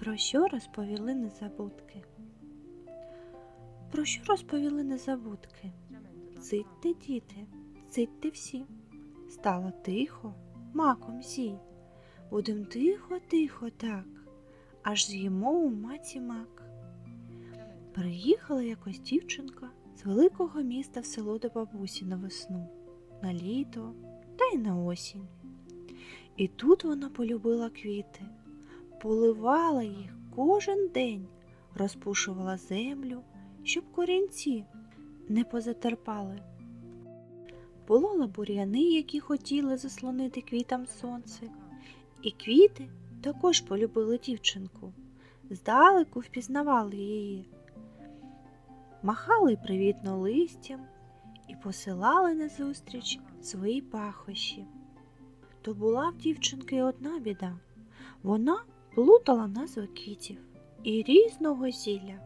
Про що розповіли незабудки? Про що розповіли незабудки? Цитьте, діти, цитьте всі. Стало тихо, маком сій. Будем тихо, тихо так, аж з'їмо у маці мак. Приїхала якось дівчинка з великого міста в село до бабусі на весну, на літо та й на осінь. І тут вона полюбила квіти, поливала їх кожен день, розпушувала землю, щоб корінці не позатерпали. Полола бур'яни, які хотіли заслонити квітам сонце, і квіти також полюбили дівчинку. Здалеку впізнавали її, махали привітно листям і посилали назустріч свої пахощі. То була в дівчинки одна біда. Вона плутала назви квітів і різного зілля,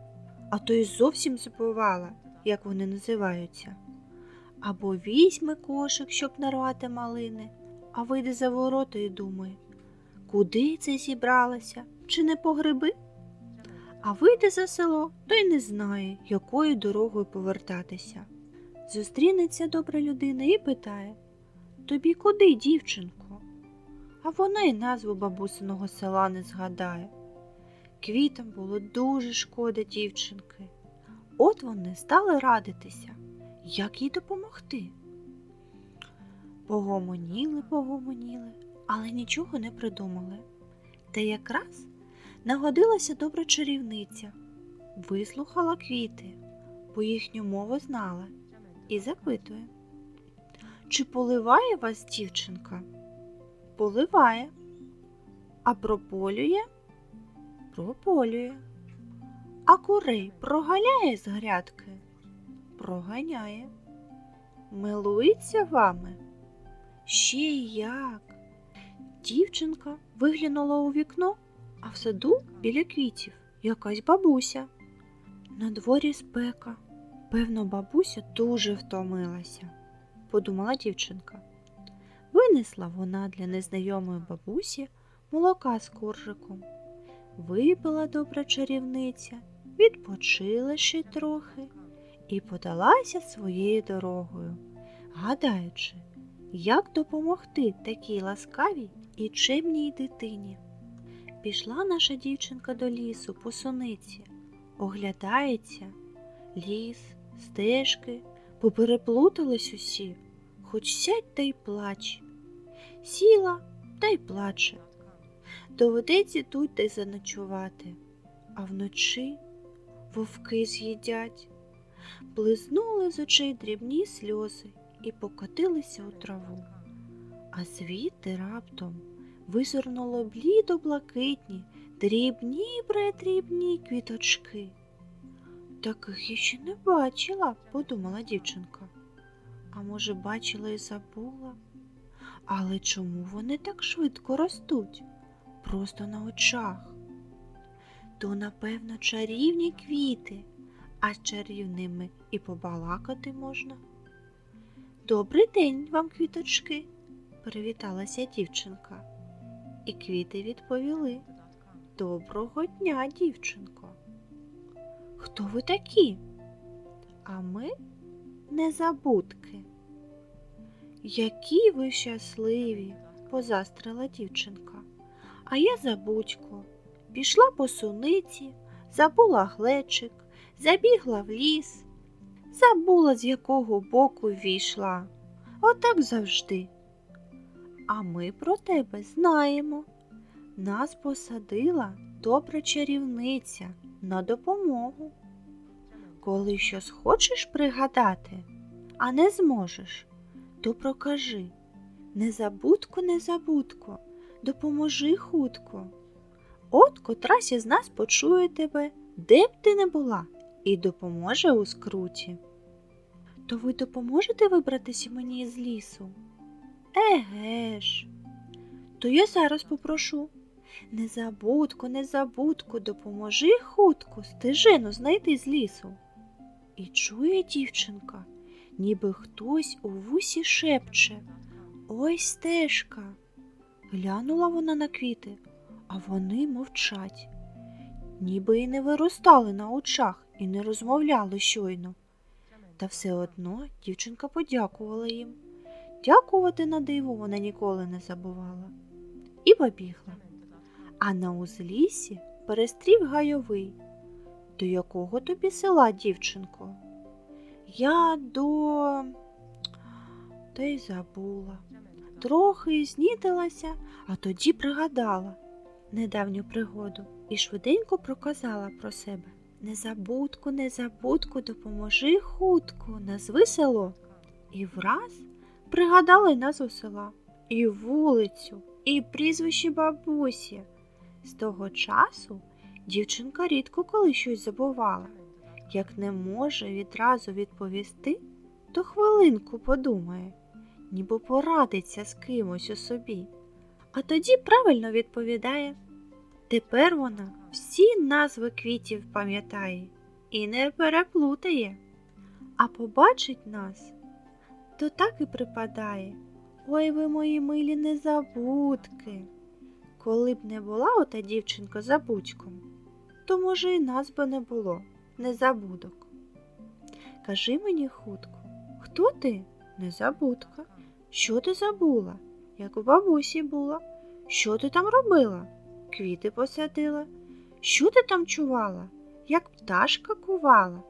а то й зовсім забувала, як вони називаються. Або візьме кошик, щоб нарвати малини, а вийде за ворота і думає, куди це зібралася, чи не по гриби? А вийде за село, то й не знає, якою дорогою повертатися. Зустрінеться добра людина і питає Тобі куди, дівчинко? А вона й назву бабусиного села не згадає. Квітам було дуже шкода дівчинки. От вони стали радитися, як їй допомогти. Погомоніли, погомоніли, але нічого не придумали. Та якраз нагодилася добра чарівниця, вислухала квіти, бо їхню мову знала, і запитує. Чи поливає вас дівчинка? Поливає. А прополює? Прополює. А курей проганяє з грядки? Проганяє. Милується вами? Ще як. Дівчинка виглянула у вікно, а в саду біля квітів якась бабуся. На дворі спека. Певно, бабуся дуже втомилася подумала дівчинка. Винесла вона для незнайомої бабусі молока з коржиком. Випила добра чарівниця, відпочила ще трохи і подалася своєю дорогою, гадаючи, як допомогти такій ласкавій і чемній дитині. Пішла наша дівчинка до лісу по суниці, оглядається ліс, стежки, попереплутались усі, хоч сядь та й плач. Сіла та й плаче. Доведеться тут та й заночувати, а вночі вовки з'їдять. Близнули з очей дрібні сльози і покотилися у траву. А звідти раптом визирнуло блідо блакитні, дрібні предрібні квіточки. Таких я ще не бачила, подумала дівчинка. А може, бачила і забула. Але чому вони так швидко ростуть? Просто на очах. То, напевно, чарівні квіти, а з чарівними і побалакати можна. Добрий день вам, квіточки, привіталася дівчинка. І квіти відповіли Доброго дня, дівчинко. Хто ви такі? А ми незабудки. Які ви щасливі, позастрила дівчинка. А я забудько. Пішла по суниці, забула глечик, забігла в ліс, забула, з якого боку війшла. Отак завжди. А ми про тебе знаємо. Нас посадила добра чарівниця на допомогу. Коли щось хочеш пригадати, а не зможеш, то прокажи незабудку, незабудко, допоможи хутко. От котрась із нас почує тебе, де б ти не була, і допоможе у скруті. То ви допоможете вибратися мені із лісу? Еге ж, то я зараз попрошу. Незабудко, незабудко, допоможи хутко стежину знайти з лісу. І чує дівчинка, ніби хтось у вусі шепче Ой стежка. Глянула вона на квіти, а вони мовчать. ніби і не виростали на очах і не розмовляли щойно. Та все одно дівчинка подякувала їм. Дякувати на диво вона ніколи не забувала. І побігла. А на узліссі перестрів гайовий. До якого тобі села, дівчинко? Я до. Та й забула. Трохи знітилася, а тоді пригадала недавню пригоду і швиденько проказала про себе. Незабудку, незабудку, допоможи хутко, назви село. І враз пригадала й назву села, і вулицю, і прізвище бабусі. З того часу дівчинка рідко коли щось забувала. Як не може відразу відповісти, то хвилинку подумає, ніби порадиться з кимось у собі. А тоді правильно відповідає. Тепер вона всі назви квітів пам'ятає і не переплутає, а побачить нас, то так і припадає. Ой ви мої милі незабудки. Коли б не була ота дівчинка забудьком, то, може, і нас би не було, незабудок. Кажи мені хутко, хто ти? Незабудка. Що ти забула? Як у бабусі була? Що ти там робила? Квіти посадила. Що ти там чувала? Як пташка кувала?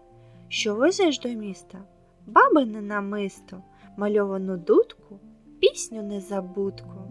Що везеш до міста? Бабине намисто, мальовану дудку, пісню незабудку.